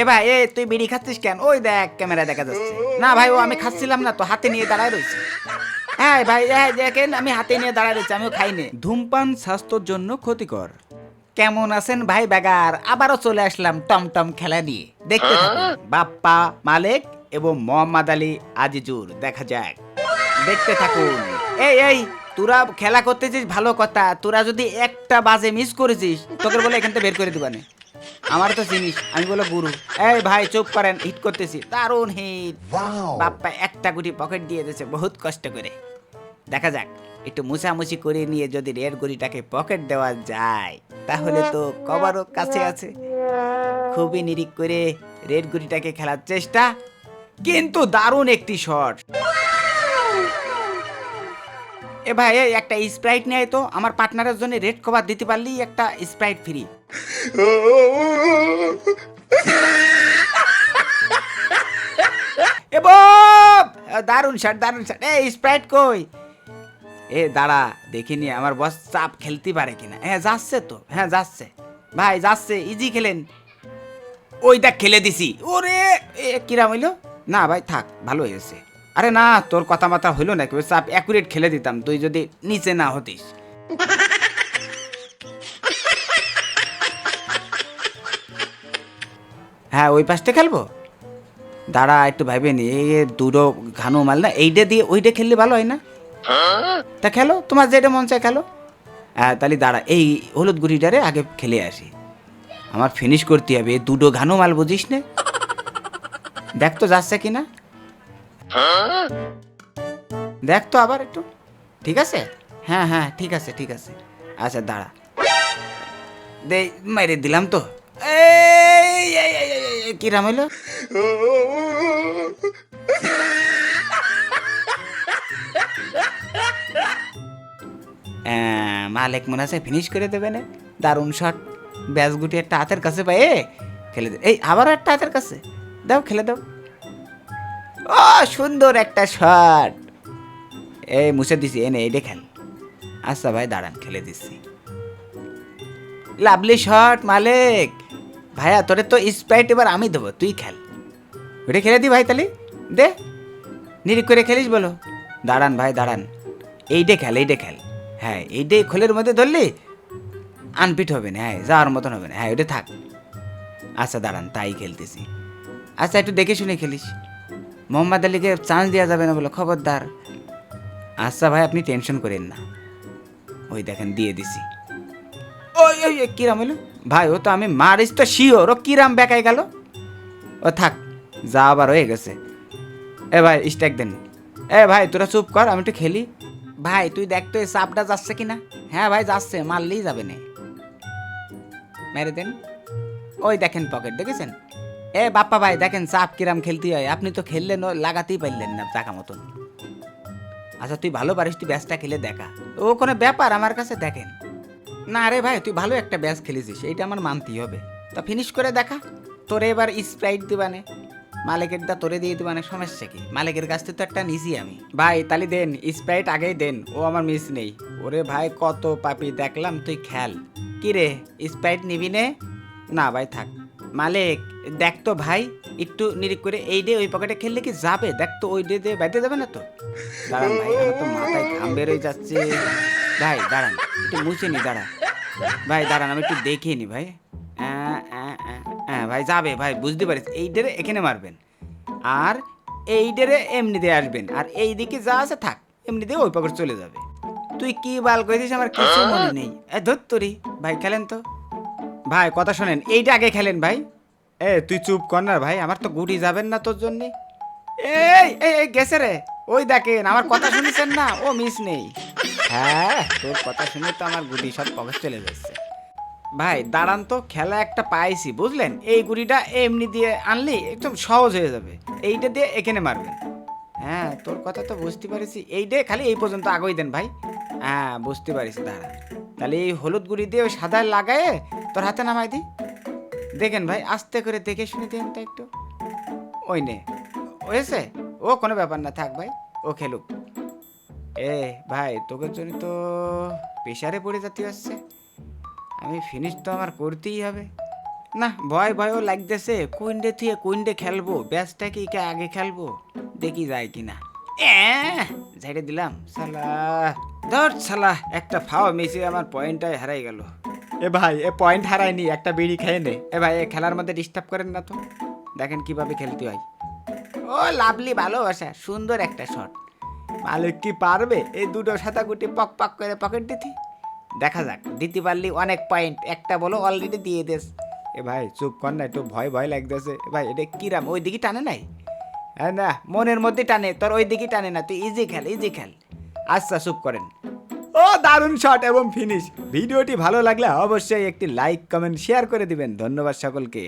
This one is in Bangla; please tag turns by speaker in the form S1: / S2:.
S1: এ ভাই এ তুই বিড়ি খাচ্ছিস কেন? ওই দেখ ক্যামেরা দেখা যাচ্ছে। না ভাই ও আমি খাচ্ছিলাম না তো হাতে নিয়ে দাঁড়ায় রয়েছে হ্যাঁ ভাই হ্যাঁ দেখেন আমি হাতে নিয়ে দাঁড়ায় রয়েছি আমিও খাইনি। ধূমপান স্বাস্থ্যের জন্য ক্ষতিকর। কেমন আছেন ভাই বেগার? আবারও চলে আসলাম টমটম খেলা নিয়ে। দেখতে থাকুন বাপ্পা মালিক এবং মোহাম্মদ আলী আজিজুর দেখা যাক। দেখতে থাকুন। এই এই তোরা খেলা করতেছিস ভালো কথা। তোরা যদি একটা বাজে মিস করেছিস তোকে বলে এখান থেকে বের করে দিবানে আমার তো জিনিস আমি বলো গুরু। এই ভাই চুপ করেন হিট করতেছি। দারুণ হিট বাপ্পা একটা গুটি পকেট দিয়ে দিয়েছে বহুত কষ্ট করে। দেখা যাক একটু মুছামুছি করে নিয়ে যদি রেড গুড়িটাকে পকেট দেওয়া যায় তাহলে তো কবারও কাছে আছে। খুবই নিরিক করে রেড গুড়িটাকে খেলার চেষ্টা কিন্তু দারুণ একটি শট এ ভাই একটা স্প্রাইট নেয় তো। আমার পার্টনারের জন্য রেড কভার দিতে পারলি একটা স্প্রাইট ফ্রি এ বব! দারুণ শট দারুণ শট এই স্প্রাইট কই? এ, দাঁড়া দেখিনি আমার বস চাপ খেলতে পারে কিনা। হ্যাঁ যাচ্ছে তো। হ্যাঁ যাচ্ছে। ভাই, যাচ্ছে ইজি খেলেন। ওইটা খেলে দিছি। ওরে, এ, কিরাম হইল? না ভাই, থাক, ভালো হয়েছে। আরে না, তোর কথা মাথা হইল নাকি? ওই চাপ অ্যাকুরেট খেলে দিতাম, তুই যদি নিচে না হতিস। হ্যাঁ ওই পাশটা খেলব? দাঁড়া, একটু ভাইবে নি, এই দুটো ঘানো মাল না, এইটা দিয়ে ওইটা খেললে ভালো হয় না? তা খেলো, তোমার যেটা মন চায় খেলো। হ্যাঁ তাহলে দাঁড়া, এই হলুদ গুড়িটারে আগে খেলে আসি। আমার ফিনিশ করতে হবে দুটো ঘানো মাল বুঝিস না। দেখ তো যাচ্ছে কিনা। দেখ তো আবার একটু। ঠিক আছে? হ্যাঁ হ্যাঁ ঠিক আছে ঠিক আছে। আচ্ছা দাঁড়া। দে মেরে দিলাম তো। কিরাম হইল? আহ, মালিক মনে আছে ফিনিশ করে দেবে না। দারুণ শট ব্যাস গুটি একটা হাতের কাছে পায়ে। খেলে দে। এই আবার একটা হাতের কাছে। দাও খেলে দাও। ও, সুন্দর একটা শট এই, মুছে দিছি, এনে এইটা খেল আচ্ছা ভাই, দাঁড়ান, খেলে দিচ্ছি। Lovely shot Malik. ভাইয়া, তোরে তো স্প্রাইট এবার আমি দেবো, তুই খেল। ওটা খেলে দি ভাই তাহলে। দে। নিরিক করে খেলিস বলো। দাঁড়ান ভাই, দাঁড়ান। এইটা খেল এইটা খেল। হ্যাঁ এইটাই খোলের মধ্যে ধরলি আনপিট হবে না হ্যাঁ যাওয়ার মতন হবে না হ্যাঁ ওটা থাক। আচ্ছা দাঁড়ান, তাই খেলতেছি। আচ্ছা একটু দেখে শুনে খেলিস। মোহাম্মদ আলীকে চান্স দেওয়া যাবে না বলো খবরদার। আচ্ছা ভাই, আপনি টেনশন করেন না। ওই দেখেন, দিয়ে দিছি। ওই ওই কিরাম হইল? ভাই, ও তো আমি মারিস তো শিওর ও কিরাম বেকাই গেল। ও থাক, যা আবার হয়ে গেছে। এ ভাই স্ট্যাক দেন। এ ভাই, তোরা চুপ কর, আমি একটু খেলি। ভাই, তুই দেখ তো, এই সাপটা যাচ্ছে কিনা? হ্যাঁ ভাই, যাচ্ছে, মারলেই যাবে না। মেরে দেন। ওই দেখেন পকেট দেখেছেন? এ, বাপ্পা ভাই, দেখেন চাপ কিরাম খেলতে হয়। আপনি তো খেললেন লাগাতেই পারলেন না টাকা মতন। আচ্ছা তুই ভালো পারিস, তুই ব্যাসটা খেলে দেখা। ও, কোনো ব্যাপার আমার কাছে দেখেন। না রে ভাই, তুই ভালো একটা ব্যাস খেলেছিস, এইটা আমার মানতেই হবে। তা ফিনিশ করে দেখা। তোরে এবার স্প্রাইট দিবানে। মালিকেরটা তোরে দিয়ে দিবানে, সমস্যা কি? মালিকের কাছ থেকে তো একটা নিছি আমি। ভাই, তাহলে দেন স্প্রাইট আগেই দেন, ও আমার মিস নেই। ওরে ভাই, কত পাপি, দেখলাম তুই খেল। কি রে স্প্রাইট নিবি নে? না ভাই, থাক। মালিক, দেখ তো ভাই, একটু নিরিক করে এই ডে ওই পকেটে খেললে কি যাবে? দেখ তো ওই ডে দিয়ে বাইতে যাবে না তো? দাঁড়ান ভাই, আমার তো মাথায় ঘাম বেরোয় যাচ্ছে। ভাই, দাঁড়ান, একটু মুছে নি, দাঁড়া। ভাই, দাঁড়ান, আমি একটু দেখে নি, ভাই। হ্যাঁ ভাই, যাবে, ভাই, বুঝতে পারিস। এই ডেরে এখানে মারবেন। আর এই ডেরে এমনি দিয়ে আসবেন। আর এই দিকে যা আছে থাক এমনি দিয়ে ওই পকেট চলে যাবে। তুই কি বাল করেছিস আমার কিছু মনে নেই। এ তোরি ভাই, খেলেন তো? ভাই কথা শোনেন এইটা আগে খেলেন ভাই। এ তুই চুপ কর না ভাই আমার তো গুটি যাবেন না তোর জন্যে। এই এই গেছে রে। ওই দেখেন আমার কথা শুনেছেন না ও মিস নেই। হ্যাঁ তোর কথা শুনে তো আমার গুটি সব পকেট চলে যাচ্ছে। ভাই দাঁড়ান তো খেলা একটা পাইছি বুঝলেন? এই গুড়িটা এমনি দিয়ে আনলি একদম সহজ হয়ে যাবে। এইটা দিয়ে এখানে মারবেন। হ্যাঁ তোর কথা তো বুঝতে পারিছি এইটা খালি এই পর্যন্ত আগই দেন ভাই। হ্যাঁ বুঝতে পারিস দাঁড়া তাহলে এই হলুদ গুঁড়ি দিয়ে ওই সাদা লাগায়ে তোর হাতে নামাই দি দেখেন ভাই, আস্তে করে দেখে শুনে দেন তো একটু। ওই নে, হয়েছে? ও কোনো ব্যাপার না, থাক ভাই, ও খেলুক। এ ভাই, তোকে জন্য তো প্রেশারে পড়ে যেতে হচ্ছে, আমি ফিনিশ তো আমার করতেই হবে। না, ভয় ভয়ও লাগতেছে। কুইন্ডে থুয়ে কুইন্ডে খেলব? ব্যাসটা কি কে আগে খেলব? দেখি যায় কিনা। ঝেড়ে দিলাম সালা। ধর সালা একটা ফাও মিশে আমার পয়েন্টটাই হারাই গেল। এ ভাই এ পয়েন্ট হারায়নি একটা বিড়ি খেয়ে নে। এ ভাই এ খেলার মধ্যে ডিস্টার্ব করেন না তো। দেখেন কীভাবে খেলতে হয়। ও লাভলি ভালোবাসা সুন্দর একটা শট মালিক কি পারবে? এই দুটো সাঁতাগুটি পক পক করে পকেট দিতে? দেখা যাক দিতে পারলি অনেক পয়েন্ট একটা বলো অলরেডি দিয়ে দেস। এ ভাই চুপ কর না একটু ভয় ভয় লাগতেছে। ভাই এটা কিরাম? ওই দিকে টানে নাই? হ্যাঁ না, মনের মধ্যে টানে, তোর ওই দিকে টানে না, তুই ইজি খেল ইজি খেল। আচ্ছা চুপ করেন। ও, দারুণ শট এবং ফিনিশ ভিডিওটি ভালো লাগলে অবশ্যই একটি লাইক কমেন্ট শেয়ার করে দিবেন। ধন্যবাদ সকলকে।